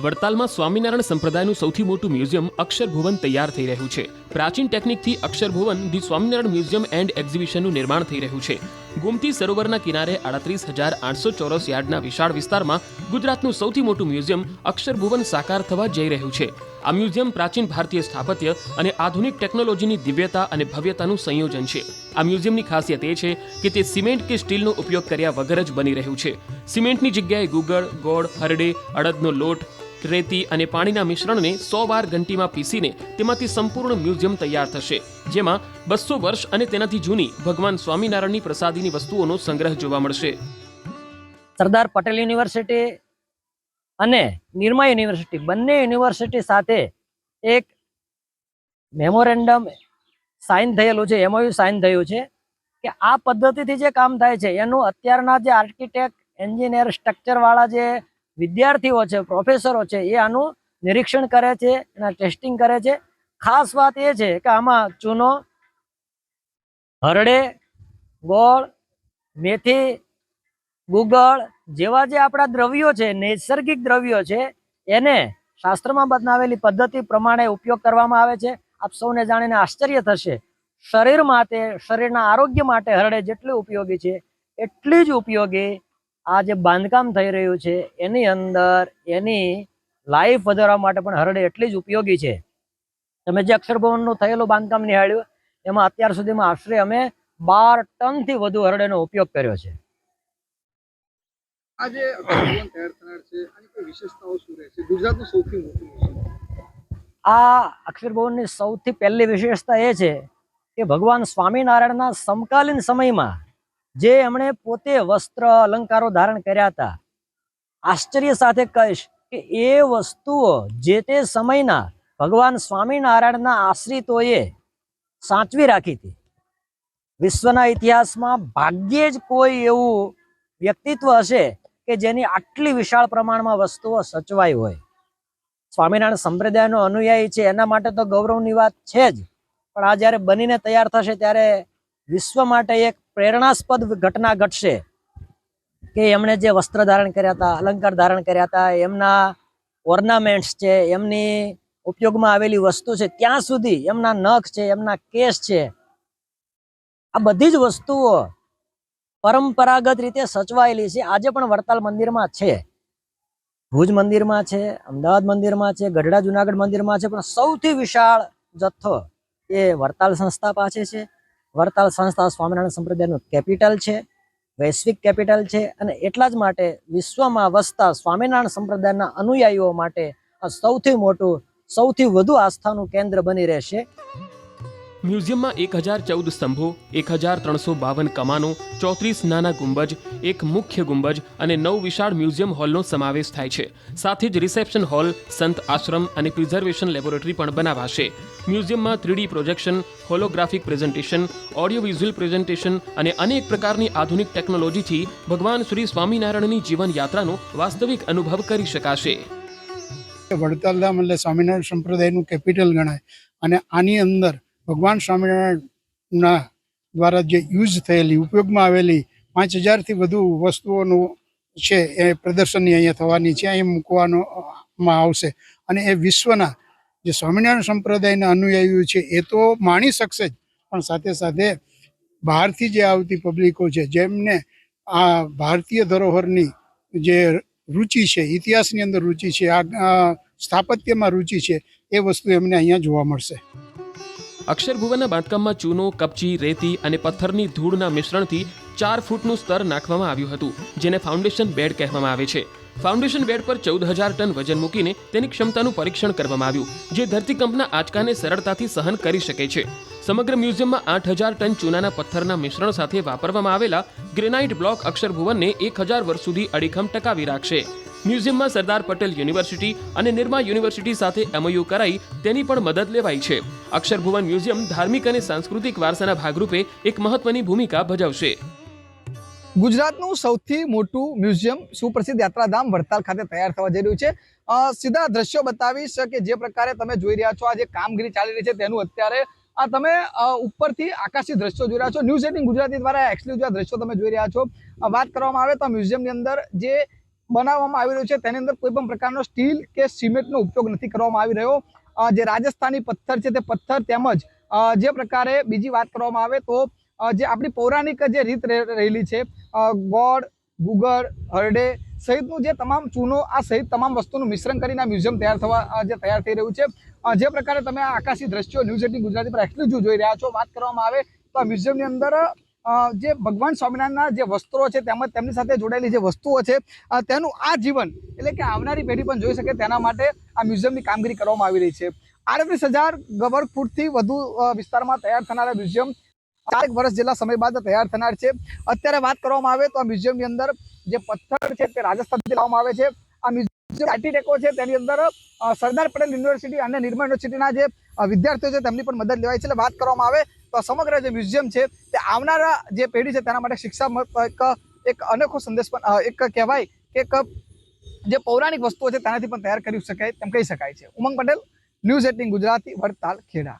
વડતાલમાં સ્વામિનારાયણ સંપ્રદાયનું સૌથી મોટું મ્યુઝિયમ અક્ષરભુવન તૈયાર થઈ રહ્યું છે. પ્રાચીન ટેકનિકથી Aksharbhuvan the Swaminarayan museum and એક્ઝિબિશનનું નિર્માણ થઈ રહ્યું છે. ગોમતી સરોવરના કિનારે આડત્રીસ હજાર આઠસો ચોરસ યાર્ડના વિશાળ વિસ્તારમાં ગુજરાતનું સૌથી મોટું મ્યુઝિયમ અક્ષરભુવન સાકાર થવા જઈ રહ્યું છે. આ મ્યુઝિયમ પ્રાચીન ભારતીય સ્થાપત્ય અને આધુનિક ટેકનોલોજીની દિવ્યતા અને ભવ્યતાનું સંયોજન છે. આ મ્યુઝિયમની ખાસિયત એ છે કે તે સિમેન્ટ કે સ્ટીલનો ઉપયોગ કર્યા વગર જ બની રહ્યું છે. સિમેન્ટની જગ્યાએ ગુગળ, ગોળ, હરડે, અડદનો લોટ રેતી અને પાણીના મિશ્રણને સો વાર ઘંટીમાં પીસીને તેમાંથી સંપૂર્ણ મ્યુઝિયમ તૈયાર થશે. જેમાં બસો વર્ષ અને તેનાથી જૂની ભગવાન સ્વામિનારાયણની પ્રસાદીની વસ્તુઓનો સંગ્રહ જોવા મળશે. સરદાર પટેલ યુનિવર્સિટી અને નિરમા યુનિવર્સિટી બંને યુનિવર્સિટી સાથે એક મેમોરેન્ડમ સાઇન થયેલું છે એમઓયુ સાઇન થયું છે કે આ પદ્ધતિથી જે કામ થાય છે, એનું અત્યારના જે આર્કિટેક્ટ, એન્જિનિયર, સ્ટ્રક્ચરવાળા જે વિદ્યાર્થીઓ છે પ્રોફેસરો છે, એ આનું નિરીક્ષણ કરે છે, એના ટેસ્ટિંગ કરે છે. ખાસ વાત એ છે કે આમાં ચૂનો, હરડે, ગોળ, મેથી, ગુગળ જેવા જે આપણા દ્રવ્યો છે, નૈસર્ગિક દ્રવ્યો છે, એને શાસ્ત્રમાં બનાવેલી પદ્ધતિ પ્રમાણે ઉપયોગ કરવામાં આવે છે. આપ સૌને જાણીને આશ્ચર્ય થશે. શરીર માટે, શરીરના આરોગ્ય માટે હરડે જેટલી ઉપયોગી છે, એટલી જ ઉપયોગી આ જે બાંધકામ થઈ રહ્યું છે એની અંદર એની લાઈફ વધારવા માટે પણ હરડે એટલી જ ઉપયોગી છે. તમે જે અક્ષરભવનનું થયેલું બાંધકામ નિહાળ્યું એમાં અત્યાર સુધીમાં આશરે અમે બાર ટનથી વધુ હરડેનો ઉપયોગ કર્યો છે. આ ગુજરાતનું સૌથી મોટું અક્ષરભવનની સૌથી પહેલી વિશેષતા એ છે કે ભગવાન સ્વામિનારાયણના સમકાલીન સમયમાં જે એમણે પોતે વસ્ત્ર અલંકારો ધારણ કર્યા હતા. આશ્ચર્ય સાથે કહીશ કે એ વસ્તુઓ જે તે સમયના ભગવાન સ્વામિનારાયણના આશ્રિતોએ સાચવી રાખી હતી. વિશ્વના ઇતિહાસમાં ભાગ્યે જ કોઈ એવું વ્યક્તિત્વ હશે કે જેની આટલી વિશાળ પ્રમાણમાં વસ્તુઓ સચવાઈ હોય. સ્વામિનારાયણ સંપ્રદાયનો અનુયાયી છે, એના માટે તો ગૌરવની વાત છે જ. પણ આ જ્યારે બનીને તૈયાર થશે ત્યારે વિશ્વ માટે એક પ્રેરણાસ્પદ ઘટના ઘટશે કે એમણે જે વસ્ત્ર ધારણ કર્યા હતા, અલંકાર ધારણ કર્યા હતા, એમના ઓર્નામેન્ટ્સ છે, એમની ઉપયોગમાં આવેલી વસ્તુ છે, ત્યાં સુધી એમના નખ છે, એમના કેસ છે, આ બધી જ વસ્તુઓ પરંપરાગત રીતે સચવાયેલી છે. આજે પણ વડતાલ મંદિરમાં છે. ભુજ મંદિરમાં છે, અમદાવાદ મંદિરમાં છે, ગઢડા જુનાગઢ મંદિરમાં છે, પણ સૌથી વિશાળ જથ્થો એ વડતાલ સંસ્થા પાસે છે. વડતાલ સંસ્થા સ્વામિનારાયણ સંપ્રદાયનું કેપિટલ છે, વૈશ્વિક કેપિટલ છે અને એટલા જ માટે વિશ્વમાં વસતા સ્વામિનારાયણ સંપ્રદાયના અનુયાયીઓ માટે આ સૌથી મોટું, સૌથી વધુ આસ્થાનું કેન્દ્ર બની રહેશે. મ્યુઝિયમમાં એક હજાર ચૌદ સ્તંભો, એક હજાર ત્રણસો બાવન કમાનો, ચોત્રીસ નાના ગુંબજ, એક મુખ્ય ગુંબજ અને નવ વિશાળ મ્યુઝિયમ હોલનો સમાવેશ થાય છે. સાથે જ રિસેપ્શન હોલ, સંત આશ્રમ અને પ્રિઝર્વેશન લેબોરેટરી પણ બનાવાશે. મ્યુઝિયમમાં three D projection, holographic presentation audio visual presentation અને અનેક પ્રકારની આધુનિક ટેકનોલોજીથી ભગવાન શ્રી સ્વામિનારાયણની જીવન યાત્રાનો વાસ્તવિક અનુભવ કરી શકાશે. વડતાલ ધામ એટલે સ્વામિનારાયણ સંપ્રદાયનું કેપિટલ ગણાય. અને આની અંદર ભગવાન સ્વામિનારાયણના દ્વારા જે યુઝ થયેલી, ઉપયોગમાં આવેલી પાંચ હજારથી વધુ વસ્તુઓનું છે એ પ્રદર્શનની અહીંયા થવાની છે, અહીં મૂકવાનો માં આવશે. અને એ વિશ્વના જે સ્વામિનારાયણ સંપ્રદાયના અનુયાયીઓ છે, એ તો માણી શકશે જ, પણ સાથે સાથે બહારથી જે આવતી પબ્લિકો છે, જેમને આ ભારતીય ધરોહરની જે રુચિ છે, ઇતિહાસની અંદર રુચિ છે આ સ્થાપત્યમાં રુચિ છે, એ વસ્તુ એમને અહીંયા જોવા મળશે. અક્ષરભુવનના બાંધકામમાં ચૂનો, કપચી, રેતી અને પથ્થરની ધૂળના મિશ્રણથી ચાર ફૂટનું સ્તર નાખવામાં આવ્યું હતું, જેને ફાઉન્ડેશન બેડ કહેવામાં આવે છે. ફાઉન્ડેશન બેડ પર ચૌદ હજાર ટન વજન મૂકીને તેની ક્ષમતાનું પરીક્ષણ કરવામાં આવ્યું, જે ધરતીકંપના આંચકાને સરળતાથી સહન કરી શકે છે. સમગ્ર મ્યુઝિયમમાં આઠ હજાર ટન ચૂનાના પથ્થરના મિશ્રણ સાથે વાપરવામાં આવેલા ગ્રેનાઇટ બ્લોક અક્ષરભુવનને એક હજાર વર્ષ સુધી અડીખમ ટકાવી રાખશે. મ્યુઝિયમમાં સરદાર પટેલ યુનિવર્સિટી અને નિર્મા યુનિવર્સિટી સાથે એમઓયુ કરાઈ તેની પણ મદદ લેવાઈ છે. અક્ષરભુવન મ્યુઝિયમ ધાર્મિક અને સાંસ્કૃતિક વારસાના ભાગરૂપે એક મહત્વની ભૂમિકા ભજવશે. ગુજરાતનું સૌથી મોટું મ્યુઝિયમ સુપ્રસિદ્ધ યાત્રાધામ વડતાલ ખાતે તૈયાર થવા જઈ રહ્યું છે. સીધા દ્રશ્યો બતાવીશ કે જે પ્રકારે તમે જોઈ રહ્યા છો, આ જે કામગીરી ચાલી રહી છે તેનું અત્યારે, આ તમે ઉપરથી આકાશી દ્રશ્યો જોઈ રહ્યા છો. ન્યૂઝ એટીન ગુજરાતી દ્વારા એક્સક્લુઝિવ આ દ્રશ્યો તમે જોઈ રહ્યા છો. વાત કરવામાં આવે તો મ્યુઝિયમની અંદર જે બનાવવામાં આવી રહ્યું છે. તેની અંદર કોઈ પણ પ્રકારનો સ્ટીલ કે સિમેન્ટનો ઉપયોગ નથી કરવામાં આવી રહ્યો. જે રાજસ્થાની પથ્થર છે તે પથ્થર તેમજ જે પ્રકારે બીજી વાત કરવામાં આવે તો જે આપણી પૌરાણિક જે રીત રહે- રહેલી છે ગોળ, ગુગળ, હરડે સહિતનું જે તમામ ચૂનો, આ સહિત તમામ વસ્તુનું મિશ્રણ કરીને આ મ્યુઝિયમ તૈયાર થવા જે તૈયાર થઈ રહ્યું છે. જે પ્રકારે તમે આ આકાશી દ્રશ્યો ન્યૂઝ એટીન ગુજરાતી પર એક્સક્લુઝિવ જોઈ રહ્યા છો, વાત કરવામાં આવે તો આ મ્યુઝિયમની અંદર જે ભગવાન સ્વામિનારાયણના જે વસ્ત્રો છે, તેમજ તેમની સાથે જોડાયેલી જે વસ્તુઓ છે તેનું આ જીવન એટલે કે આવનારી પેઢી પણ જોઈ શકે તેના માટે આ મ્યુઝિયમની કામગીરી કરવામાં આવી રહી છે. આડત્રીસ હજાર ફૂટથી વધુ વિસ્તારમાં તૈયાર થનારા મ્યુઝિયમ ચારેક વર્ષ જેટલા સમય બાદ તૈયાર થનાર છે. અત્યારે વાત કરવામાં આવે તો આ મ્યુઝિયમની અંદર જે પથ્થર છે તે રાજસ્થાનથી લાવવામાં આવે છે. આ મ્યુઝિયમ આર્ટિટેકો છે, તેની અંદર સરદાર પટેલ યુનિવર્સિટી અને નિર્મળ યુનિવર્સિટીના જે વિદ્યાર્થીઓ છે, તેમની પણ મદદ લેવાય છે. એટલે વાત કરવામાં આવે, તો સમગ્ર જે મ્યુઝિયમ છે, તે આવનારા જે પેઢી છે, તેના માટે શિક્ષા એક એક અનોખો સંદેશ પણ એક કહેવાય કે એક જે પૌરાણિક વસ્તુઓ છે, તેનાથી પણ તૈયાર કરી શકાય, તેમ કહી શકાય છે. Umang Patel, news eighteen Gujarati, Vadtal, Kheda.